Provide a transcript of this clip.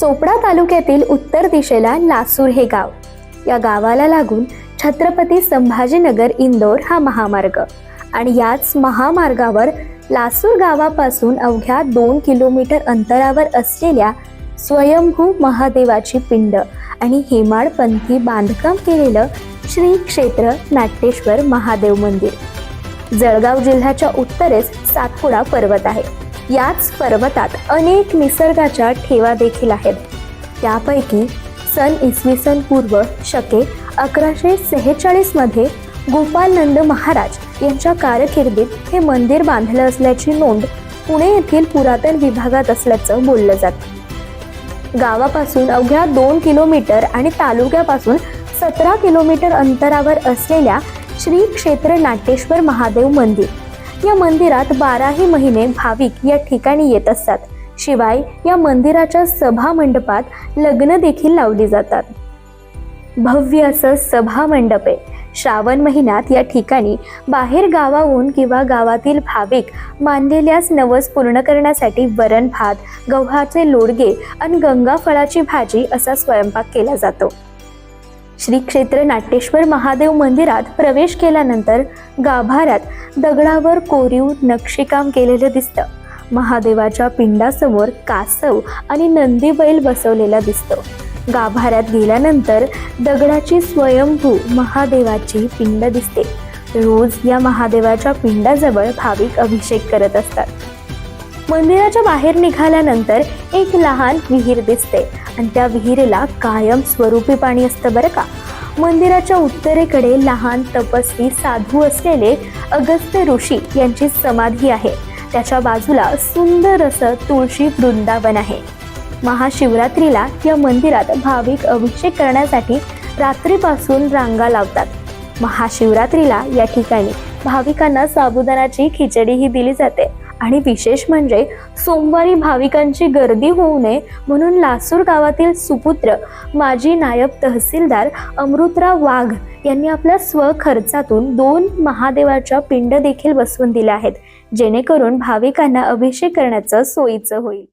चोपडा तालुक्यातील उत्तर दिशेला लासूर हे गाव. या गावाला लागून छत्रपती संभाजीनगर इंदोर हा महामार्ग आणि याच महामार्गावर लासूर गावापासून अवघ्या दोन किलोमीटर अंतरावर असलेल्या स्वयंभू महादेवाची पिंड आणि हेमाडपंथी बांधकाम केलेलं श्री क्षेत्र नाट्येश्वर महादेव मंदिर. जळगाव जिल्ह्याच्या उत्तरेस सातपुडा पर्वत आहे. याच पर्वतात अनेक निसर्गाच्या ठेवा देखील आहेत. त्यापैकी सन इसवी सन पूर्व शके अकराशे सेहेचाळीसमध्ये गोपालनंद महाराज यांच्या कारकिर्दीत हे मंदिर बांधलं असल्याची नोंद पुणे येथील पुरातन विभागात असल्याचं बोललं जातं. गावापासून अवघ्या दोन किलोमीटर आणि तालुक्यापासून सतरा किलोमीटर अंतरावर असलेल्या श्री क्षेत्र नाट्येश्वर महादेव मंदिर या मंदिरात बाराही महिने भाविक या ठिकाणी येत असतात. शिवाय या मंदिराच्या सभा मंडपात लग्न देखील लावली जातात. भव्य असं सभा मंडप. आहे श्रावण महिन्यात या ठिकाणी बाहेर गावाहून किंवा गावातील भाविक मानलेल्यास नवस पूर्ण करण्यासाठी वरण भात गव्हाचे लोडगे आणि गंगाफळाची भाजी असा स्वयंपाक केला जातो. श्री क्षेत्र नाट्येश्वर महादेव मंदिरात प्रवेश केल्यानंतर गाभाऱ्यात दगडावर कोरीव नक्षीकाम केलेलं दिसतं. महादेवाच्या पिंडासमोर कासव आणि नंदी बैल बसवलेला दिसतो. गाभाऱ्यात गेल्यानंतर दगडाची स्वयंभू महादेवाची पिंड दिसते. रोज या महादेवाच्या पिंडाजवळ भाविक अभिषेक करत असतात. मंदिराच्या बाहेर निघाल्यानंतर एक लहान विहीर दिसते. आणि त्या विहिरीला कायम स्वरूपी पाणी असतं बरं का. मंदिराच्या उत्तरेकडे लहान तपस्वी साधू असलेले अगस्त्य ऋषी यांची समाधी आहे. त्याच्या बाजूला सुंदर असं तुळशी वृंदावन आहे. महाशिवरात्रीला या मंदिरात भाविक अभिषेक करण्यासाठी रात्रीपासून रांगा लावतात. महाशिवरात्रीला या ठिकाणी भाविकांना साबुदाणाची खिचडीही दिली जाते. आणि विशेष म्हणजे सोमवारी भाविकांची गर्दी होऊ नये म्हणून लासूर गावातील सुपुत्र माजी नायब तहसीलदार अमृतराव वाघ यांनी आपल्या स्वखर्चातून दोन महादेवाच्या पिंड देखील बसवून दिल्या आहेत जेणेकरून भाविकांना अभिषेक करण्याचं सोयीचं होईल.